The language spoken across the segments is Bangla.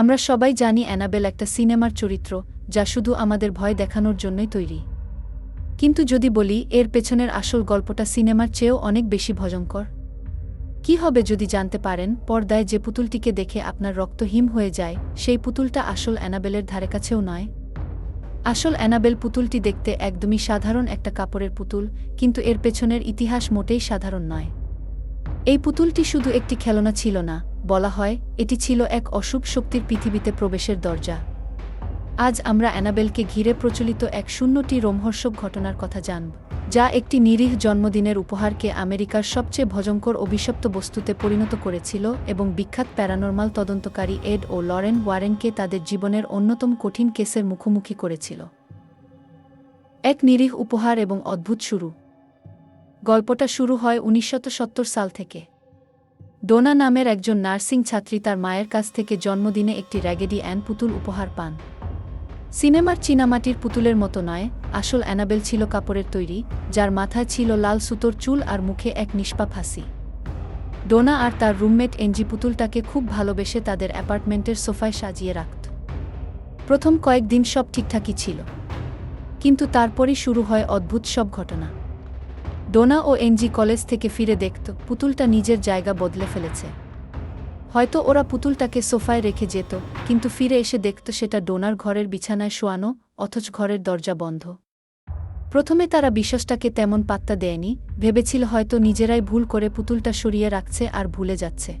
আমরা সবাই জানি অ্যানাবেল একটা সিনেমার চরিত্র, যা শুধু আমাদের ভয় দেখানোর জন্যই তৈরি। কিন্তু যদি বলি, এর পেছনের আসল গল্পটা সিনেমার চেয়েও অনেক বেশি ভয়ঙ্কর। কি হবে যদি জানতে পারেন, পর্দায় যে পুতুলটিকে দেখে আপনার রক্ত হিম হয়ে যায়, সেই পুতুলটা আসল অ্যানাবেলের ধারে কাছেও নয়। আসল অ্যানাবেল পুতুলটি দেখতে একদমই সাধারণ একটা কাপড়ের পুতুল, কিন্তু এর পেছনের ইতিহাস মোটেই সাধারণ নয়। এই পুতুলটি শুধু একটি খেলনা ছিল না, বলা হয়, এটি ছিল এক অশুভ শক্তির পৃথিবীতে প্রবেশের দরজা। আজ আমরা অ্যানাবেলকে ঘিরে প্রচলিত এক শূন্যটি রোমহর্ষক ঘটনার কথা জানব, যা একটি নিরীহ জন্মদিনের উপহারকে আমেরিকার সবচেয়ে ভজঙ্কর অভিশপ্ত বস্তুতে পরিণত করেছিল এবং বিখ্যাত প্যারানর্মাল তদন্তকারী এড ও লরেন ওয়ারেনকে তাদের জীবনের অন্যতম কঠিন কেসের মুখোমুখি করেছিল। এক নিরীহ উপহার এবং অদ্ভুত শুরু। গল্পটা শুরু হয় উনিশশত সাল থেকে। ডোনা নামের একজন নার্সিং ছাত্রী তার মায়ের কাছ থেকে জন্মদিনে একটি র্যাগেডি অ্যান পুতুল উপহার পান। সিনেমার চীনামাটির পুতুলের মতো নয়, আসল অ্যানাবেল ছিল কাপড়ের তৈরি, যার মাথায় ছিল লাল সুতোর চুল আর মুখে এক নিষ্পাপ হাসি। ডোনা আর তার রুমমেট এনজি পুতুলটাকে খুব ভালোবেসে তাদের অ্যাপার্টমেন্টের সোফায় সাজিয়ে রাখত। প্রথম কয়েকদিন সব ঠিকঠাকই ছিল। কিন্তু তারপরই শুরু হয় অদ্ভুত সব ঘটনা। ডোনা ও এনজি কলেজ থেকে ফিরে দেখত, পুতুলটা নিজের জায়গা বদলে ফেলেছে। হয়তো ওরা পুতুলটাকে সোফায় রেখে যেত, কিন্তু ফিরে এসে দেখত সেটা ডোনার ঘরের বিছানায় শোয়ানো, অথচ ঘরের দরজা বন্ধ। প্রথমে তারা বিশ্বাসটাকে তেমন পাত্তা দেয়নি, ভেবেছিল হয়তো নিজেরাই ভুল করে পুতুলটা সরিয়ে রাখছে আর ভুলে যাচ্ছে।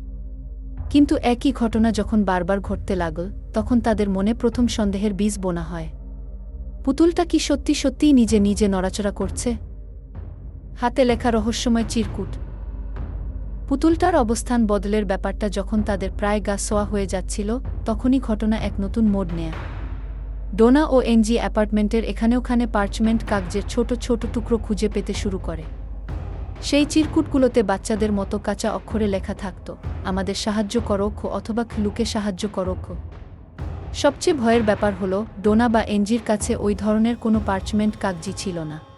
কিন্তু একই ঘটনা যখন বারবার ঘটতে লাগল, তখন তাদের মনে প্রথম সন্দেহের বীজ বোনা হয়। পুতুলটা কি সত্যি সত্যিই নিজে নিজে নড়াচড়া করছে? হাতে লেখা রহস্যময় চিরকুট। পুতুলটার অবস্থান বদলের ব্যাপারটা যখন তাদের প্রায় গা সোয়া হয়ে যাচ্ছিল, তখনই ঘটনা এক নতুন মোড় নেয়া। ডোনা ও এনজি অ্যাপার্টমেন্টের এখানেওখানে পার্চমেন্ট কাগজের ছোট ছোট টুকরো খুঁজে পেতে শুরু করে। সেই চিরকুটগুলোতে বাচ্চাদের মতো কাঁচা অক্ষরে লেখা থাকত, আমাদের সাহায্য করো খো অথবা লুকে সাহায্য করো খো সবচেয়ে ভয়ের ব্যাপার হল, ডোনা বা এনজির কাছে ওই ধরনের কোনো পার্চমেন্ট কাগজি ছিল না।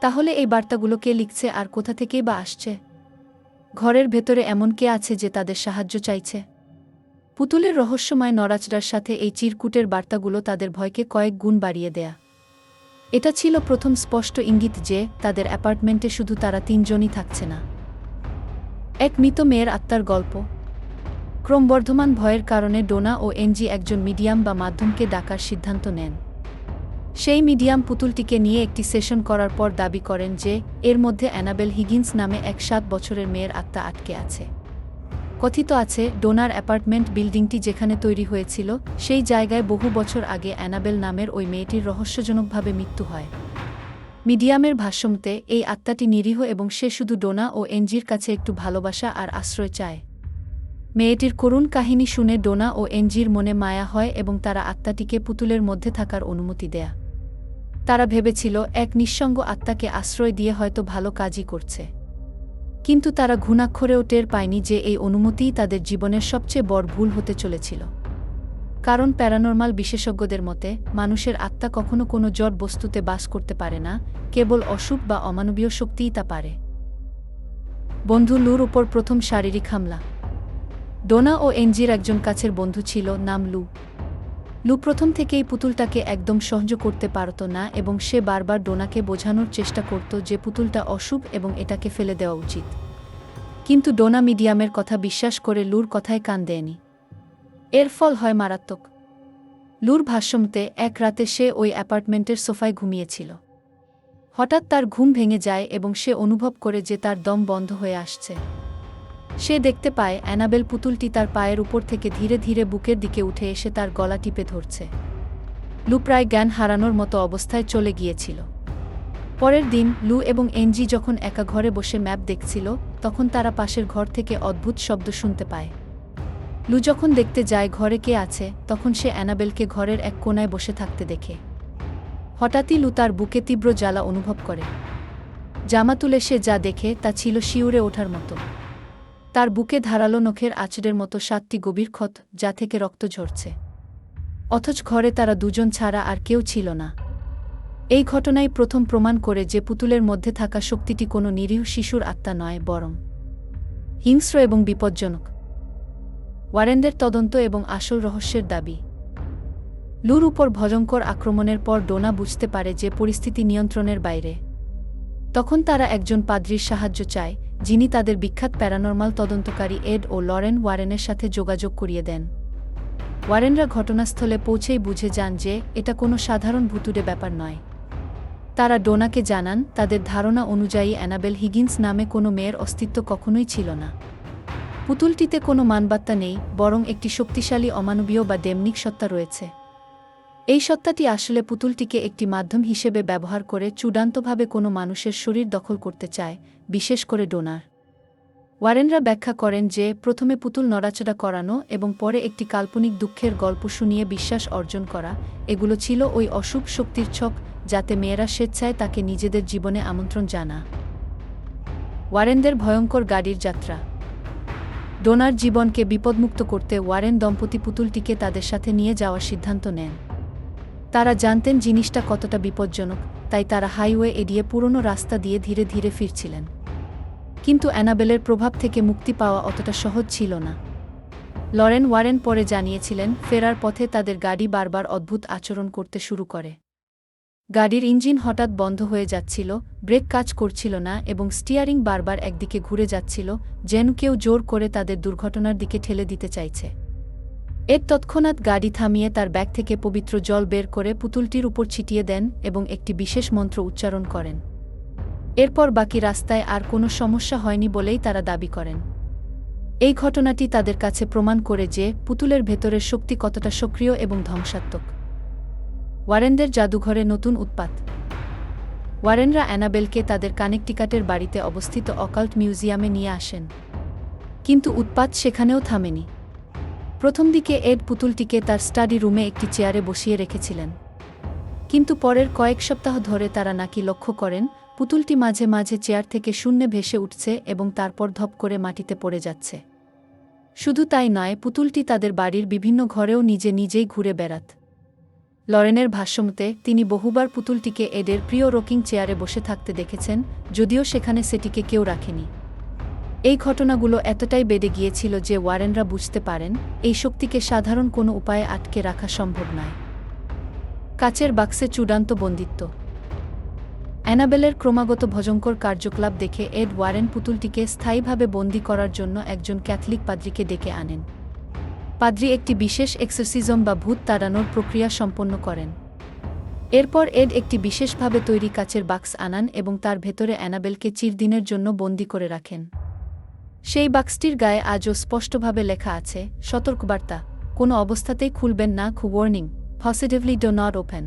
তাহলে এই বার্তাগুলো কে লিখছে আর কোথা থেকেই বা আসছে? ঘরের ভেতরে এমন কে আছে যে তাদের সাহায্য চাইছে? পুতুলের রহস্যময় নড়াচড়ার সাথে এই চিরকুটের বার্তাগুলো তাদের ভয়কে কয়েক গুণ বাড়িয়ে দেয়া। এটা ছিল প্রথম স্পষ্ট ইঙ্গিত যে তাদের অ্যাপার্টমেন্টে শুধু তারা তিনজনই থাকছে না। এক মৃত মেয়ের আত্মার গল্প। ক্রমবর্ধমান ভয়ের কারণে ডোনা ও এনজি একজন মিডিয়াম বা মাধ্যমকে ডাকার সিদ্ধান্ত নেন। সেই মিডিয়াম পুতুলটিকে নিয়ে একটি সেশন করার পর দাবি করেন যে, এর মধ্যে অ্যানাবেল হিগিন্স নামে এক সাত বছরের মেয়ের আত্মা আটকে আছে। কথিত আছে, ডোনার অ্যাপার্টমেন্ট বিল্ডিংটি যেখানে তৈরি হয়েছিল, সেই জায়গায় বহু বছর আগে অ্যানাবেল নামের ওই মেয়েটির রহস্যজনকভাবে মৃত্যু হয়। মিডিয়ামের ভাষ্যমতে, এই আত্মাটি নিরীহ এবং সে শুধু ডোনা ও এনজির কাছে একটু ভালোবাসা আর আশ্রয় চায়। মেয়েটির করুণ কাহিনী শুনে ডোনা ও এনজির মনে মায়া হয় এবং তারা আত্মাটিকে পুতুলের মধ্যে থাকার অনুমতি দেয়া। তারা ভেবেছিল, এক নিঃসঙ্গ আত্মাকে আশ্রয় দিয়ে হয়তো ভালো কাজই করছে। কিন্তু তারা ঘুণাক্ষরেও টের পায়নি যে এই অনুমতিই তাদের জীবনের সবচেয়ে বড় ভুল হতে চলেছিল। কারণ প্যারানর্মাল বিশেষজ্ঞদের মতে, মানুষের আত্মা কখনো কোনো জট বস্তুতে বাস করতে পারে না, কেবল অশুভ বা অমানবীয় শক্তিই তা পারে। বন্ধু লুর উপর প্রথম শারীরিক হামলা। ডোনা ও এনজির একজন কাছের বন্ধু ছিল, নাম লু। লু প্রথম থেকেই পুতুলটাকে একদম সহ্য করতে পারত না এবং সে বারবার ডোনাকে বোঝানোর চেষ্টা করত যে পুতুলটা অশুভ এবং এটাকে ফেলে দেওয়া উচিত। কিন্তু ডোনা মিডিয়ামের কথা বিশ্বাস করে লুর কথায় কান দেয়নি। এর ফল হয় মারাত্মক। লুর ভাষ্যমতে, এক রাতে সে ওই অ্যাপার্টমেন্টের সোফায় ঘুমিয়েছিল। হঠাৎ তার ঘুম ভেঙে যায় এবং সে অনুভব করে যে তার দম বন্ধ হয়ে আসছে। সে দেখতে পায় অ্যানাবেল পুতুলটি তার পায়ের উপর থেকে ধীরে ধীরে বুকের দিকে উঠে এসে তার গলা টিপে ধরছে। লু প্রায় জ্ঞান হারানোর মতো অবস্থায় চলে গিয়েছিল। পরের দিন, লু এবং এনজি যখন একা ঘরে বসে ম্যাপ দেখছিল, তখন তারা পাশের ঘর থেকে অদ্ভুত শব্দ শুনতে পায়। লু যখন দেখতে যায় ঘরে কে আছে, তখন সে অ্যানাবেলকে ঘরের এক কোনায় বসে থাকতে দেখে। হঠাৎই লু তার বুকে তীব্র জ্বালা অনুভব করে। জামা তুলে সে যা দেখে তা ছিল শিউরে ওঠার মতো। তার বুকে ধারালো নখের আচড়ের মতো সাতটি গভীর ক্ষত যা থেকে রক্ত ঝরছে। অথচ ঘরে তারা দুজন ছাড়া আর কেউ ছিল না। এই ঘটনাই প্রথম প্রমাণ করে যে পুতুলের মধ্যে থাকা শক্তিটি কোনো নিরীহ শিশুর আত্মা নয়, বরং হিংস্র এবং বিপজ্জনক। ওয়ারেনদের তদন্ত এবং আসল রহস্যের দাবি। লুর উপর ভয়ঙ্কর আক্রমণের পর ডোনা বুঝতে পারে যে পরিস্থিতি নিয়ন্ত্রণের বাইরে। তখন তারা একজন পাদ্রির সাহায্য চায় যিনি তাদের বিখ্যাত প্যারানর্মাল তদন্তকারী এড ও লরেন ওয়ারেনের সাথে যোগাযোগ করিয়ে দেন। ওয়ারেনরা ঘটনাস্থলে পৌঁছেই বুঝে যান যে এটা কোনো সাধারণ ভুতুড়ে ব্যাপার নয়। তারা ডোনাকে জানান, তাদের ধারণা অনুযায়ী অ্যানাবেল হিগিন্স নামে কোনো মেয়ের অস্তিত্ব কখনোই ছিল না। পুতুলটিতে কোনো মানবাত্তা নেই, বরং একটি শক্তিশালী অমানবীয় বা ডেমনিক সত্তা রয়েছে। এই সত্তাটি আসলে পুতুলটিকে একটি মাধ্যম হিসেবে ব্যবহার করে চূড়ান্তভাবে কোনো মানুষের শরীর দখল করতে চায়, বিশেষ করে ডোনার। ওয়ারেনরা ব্যাখ্যা করেন যে, প্রথমে পুতুল নড়াচড়া করানো এবং পরে একটি কাল্পনিক দুঃখের গল্প শুনিয়ে বিশ্বাস অর্জন করা, এগুলো ছিল ওই অশুভ শক্তির ছক যাতে মেয়েরা স্বেচ্ছায় তাকে নিজেদের জীবনে আমন্ত্রণ জানা। ওয়ারেনদের ভয়ঙ্কর গাড়ির যাত্রা। ডোনার জীবনকে বিপদমুক্ত করতে ওয়ারেন দম্পতি পুতুলটিকে তাদের সাথে নিয়ে যাওয়ার সিদ্ধান্ত নেন। তারা জানতেন জিনিসটা কতটা বিপজ্জনক, তাই তারা হাইওয়ে এড়িয়ে পুরনো রাস্তা দিয়ে ধীরে ধীরে ফিরছিলেন। কিন্তু অ্যানাবেলের প্রভাব থেকে মুক্তি পাওয়া অতটা সহজ ছিল না। লরেন ওয়ারেন পরে জানিয়েছিলেন, ফেরার পথে তাদের গাড়ি বারবার অদ্ভুত আচরণ করতে শুরু করে। গাড়ির ইঞ্জিন হঠাৎ বন্ধ হয়ে যাচ্ছিল, ব্রেক কাজ করছিল না এবং স্টিয়ারিং বারবার একদিকে ঘুরে যাচ্ছিল, যেন কেউ জোর করে তাদের দুর্ঘটনার দিকে ঠেলে দিতে চাইছে। এর তৎক্ষণাৎ গাড়ি থামিয়ে তার ব্যাগ থেকে পবিত্র জল বের করে পুতুলটির উপর ছিটিয়ে দেন এবং একটি বিশেষ মন্ত্র উচ্চারণ করেন। এরপর বাকি রাস্তায় আর কোনো সমস্যা হয়নি বলেই তারা দাবি করেন। এই ঘটনাটি তাদের কাছে প্রমাণ করে যে পুতুলের ভেতরের শক্তি কতটা সক্রিয় এবং ধ্বংসাত্মক। ওয়ারেনদের জাদুঘরে নতুন উৎপাত। ওয়ারেনরা অ্যানাবেলকে তাদের কানেকটিকাটের বাড়িতে অবস্থিত অকাল্ট মিউজিয়ামে নিয়ে আসেন। কিন্তু উৎপাত সেখানেও থামেনি। প্রথম দিকে এড পুতুলটিকে তার স্টাডি রুমে একটি চেয়ারে বসিয়ে রেখেছিলেন। কিন্তু পরের কয়েক সপ্তাহ ধরে তারা নাকি লক্ষ্য করেন, পুতুলটি মাঝে মাঝে চেয়ার থেকে শূন্যে ভেসে উঠছে এবং তারপর ধপ করে মাটিতে পড়ে যাচ্ছে। শুধু তাই নয়, পুতুলটি তাদের বাড়ির বিভিন্ন ঘরেও নিজে নিজেই ঘুরে বেড়াত। লরেনের ভাষ্যমতে, তিনি বহুবার পুতুলটিকে এদের প্রিয় রকিং চেয়ারে বসে থাকতে দেখেছেন, যদিও সেখানে সেটিকে কেউ রাখেনি। এই ঘটনাগুলো এতটাই বেড়ে গিয়েছিল যে ওয়ারেনরা বুঝতে পারেন, এই শক্তিকে সাধারণ কোনো উপায়ে আটকে রাখা সম্ভব নয়। কাচের বাক্সে চূড়ান্ত বন্দিত্ব। অ্যানাবেলের ক্রমাগত ভজঙ্কর কার্যকলাপ দেখে এড ওয়ারেন পুতুলটিকে স্থায়ীভাবে বন্দী করার জন্য একজন ক্যাথলিক পাদ্রিকে ডেকে আনেন। পাদ্রি একটি বিশেষ এক্সারসিজম বা ভূত তাড়ানোর প্রক্রিয়া সম্পন্ন করেন। এরপর এড একটি বিশেষভাবে তৈরি কাচের বাক্স আনান এবং তার ভেতরে অ্যানাবেলকে চিরদিনের জন্য বন্দি করে রাখেন। সেই বাক্সটির গায়ে আজও স্পষ্টভাবে লেখা আছে, সতর্কবার্তা, কোনো অবস্থাতেই খুলবেন না খু warning positively do not open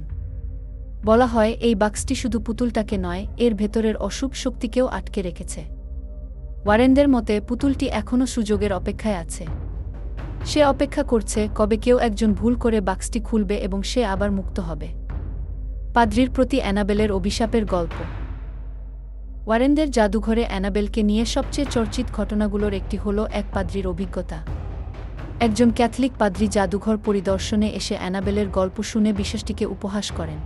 বলা হয়, এই বাক্সটি শুধু পুতুলটাকে নয়, এর ভেতরের অশুভ শক্তিকেও আটকে রেখেছে। ওয়ারেনদের মতে, পুতুলটি এখনও সুযোগের অপেক্ষায় আছে। সে অপেক্ষা করছে, কবে কেউ একজন ভুল করে বাক্সটি খুলবে এবং সে আবার মুক্ত হবে। পাদ্রির প্রতি অ্যানাবেলের অভিশাপের গল্প। ওয়ারেনদের জাদুঘরে অ্যানাবেলকে নিয়ে সবচেয়ে চর্চিত ঘটনাগুলোর একটি হল এক পাদ্রির অভিজ্ঞতা। একজন ক্যাথলিক পাদ্রি জাদুঘর পরিদর্শনে এসে অ্যানাবেলের গল্প শুনে বিশ্বাসটিকে উপহাস করেন।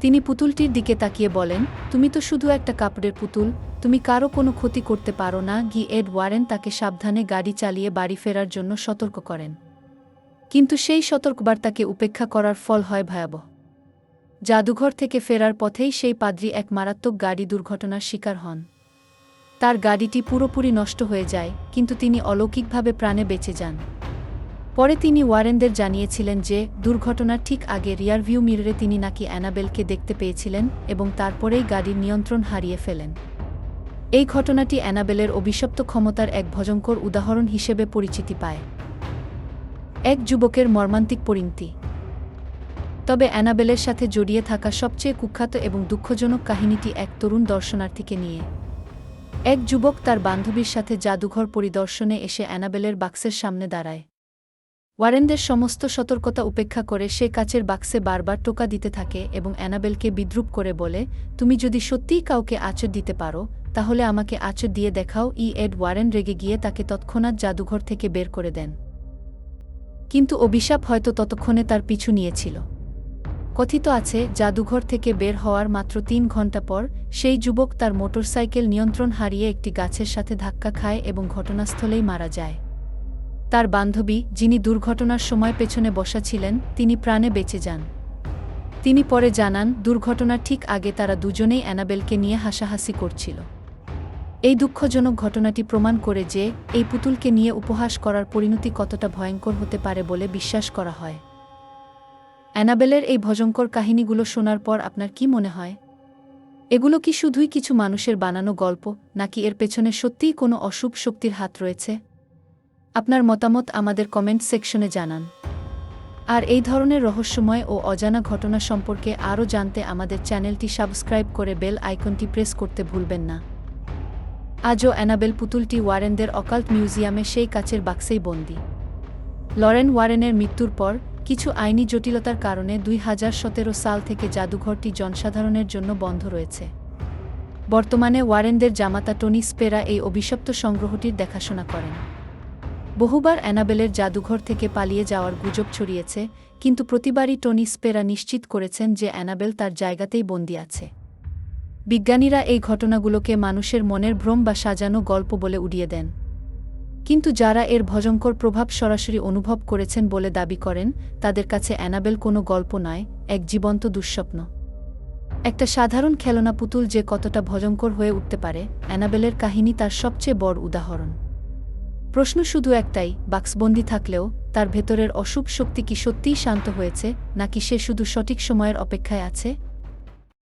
তিনি পুতুলটির দিকে তাকিয়ে বলেন, তুমি তো শুধু একটা কাপড়ের পুতুল, তুমি কারও কোনো ক্ষতি করতে পারো না। গি এড ওয়ারেন তাকে সাবধানে গাড়ি চালিয়ে বাড়ি ফেরার জন্য সতর্ক করেন। কিন্তু সেই সতর্কবার্তাকে উপেক্ষা করার ফল হয় ভয়াবহ। জাদুঘর থেকে ফেরার পথেই সেই পাদ্রি এক মারাত্মক গাড়ি দুর্ঘটনার শিকার হন। তার গাড়িটি পুরোপুরি নষ্ট হয়ে যায়, কিন্তু তিনি অলৌকিকভাবে প্রাণে বেঁচে যান। পরে তিনি ওয়ারেনদের জানিয়েছিলেন যে, দুর্ঘটনার ঠিক আগে রিয়ারভিউ মিররে তিনি নাকি অ্যানাবেলকে দেখতে পেয়েছিলেন এবং তারপরেই গাড়ির নিয়ন্ত্রণ হারিয়ে ফেলেন। এই ঘটনাটি অ্যানাবেলের অভিশপ্ত ক্ষমতার এক ভয়ঙ্কর উদাহরণ হিসেবে পরিচিতি পায়। এক যুবকের মর্মান্তিক পরিণতি। তবে অ্যানাবেলের সাথে জড়িয়ে থাকা সবচেয়ে কুখ্যাত এবং দুঃখজনক কাহিনীটি এক তরুণ দর্শনার্থীকে নিয়ে। এক যুবক তার বান্ধবীর সাথে জাদুঘর পরিদর্শনে এসে অ্যানাবেলের বাক্সের সামনে দাঁড়ায়। ওয়ারেনদের সমস্ত সতর্কতা উপেক্ষা করে সে কাচের বাক্সে বারবার টোকা দিতে থাকে এবং অ্যানাবেলকে বিদ্রুপ করে বলে, তুমি যদি সত্যিই কাউকে আচর দিতে পারো, তাহলে আমাকে আচর দিয়ে দেখাও ই এড ওয়ারেন রেগে গিয়ে তাকে তৎক্ষণাৎ জাদুঘর থেকে বের করে দেন। কিন্তু অভিশাপ হয়তো ততক্ষণে তার পিছু নিয়েছিল। কথিত আছে, জাদুঘর থেকে বের হওয়ার মাত্র তিন ঘণ্টা পর, সেই যুবক তার মোটরসাইকেল নিয়ন্ত্রণ হারিয়ে একটি গাছের সাথে ধাক্কা খায় এবং ঘটনাস্থলেই মারা যায়। তার বান্ধবী, যিনি দুর্ঘটনার সময় পেছনে বসা ছিলেন, তিনি প্রাণে বেঁচে যান। তিনি পরে জানান, দুর্ঘটনার ঠিক আগে তারা দুজনেই অ্যানাবেলকে নিয়ে হাসাহাসি করছিল। এই দুঃখজনক ঘটনাটি প্রমাণ করে যে, এই পুতুলকে নিয়ে উপহাস করার পরিণতি কতটা ভয়ঙ্কর হতে পারে বলে বিশ্বাস করা হয়। অ্যানাবেলের এই ভজঙ্কর কাহিনীগুলো শোনার পর আপনার কি মনে হয়? এগুলো কি শুধুই কিছু মানুষের বানানো গল্প, নাকি এর পেছনে সত্যিই কোনো অশুভ শক্তির হাত রয়েছে? আপনার মতামত আমাদের কমেন্ট সেকশনে জানান। আর এই ধরনের রহস্যময় ও অজানা ঘটনা সম্পর্কে আরও জানতে আমাদের চ্যানেলটি সাবস্ক্রাইব করে বেল আইকনটি প্রেস করতে ভুলবেন না। আজও অ্যানাবেল পুতুলটি ওয়ারেনদের অকাল্ট মিউজিয়ামে সেই কাচের বাক্সেই বন্দী। লরেন ওয়ারেনের মৃত্যুর পর কিছু আইনি জটিলতার কারণে দুই হাজার সতেরো সাল থেকে জাদুঘরটি জনসাধারণের জন্য বন্ধ রয়েছে। বর্তমানে ওয়ারেনদের জামাতা টনি স্পেরা এই অভিশপ্ত সংগ্রহটির দেখাশোনা করেন। বহুবার অ্যানাবেলের জাদুঘর থেকে পালিয়ে যাওয়ার গুজব ছড়িয়েছে, কিন্তু প্রতিবারই টনি স্পেরা নিশ্চিত করেছেন যে অ্যানাবেল তার জায়গাতেই বন্দী আছে। বিজ্ঞানীরা এই ঘটনাগুলোকে মানুষের মনের ভ্রম বা সাজানো গল্প বলে উড়িয়ে দেন। কিন্তু যারা এর ভয়ঙ্কর প্রভাব সরাসরি অনুভব করেছেন বলে দাবি করেন, তাদের কাছে অ্যানাবেল কোনো গল্প নয়, এক জীবন্ত দুঃস্বপ্ন। একটা সাধারণ খেলনা পুতুল যে কতটা ভয়ঙ্কর হয়ে উঠতে পারে, অ্যানাবেলের কাহিনী তার সবচেয়ে বড় উদাহরণ। প্রশ্ন শুধু একটাই, বাক্সবন্দি থাকলেও তার ভেতরের অশুভ শক্তি কি সত্যিই শান্ত হয়েছে, নাকি সে শুধু সঠিক সময়ের অপেক্ষায় আছে?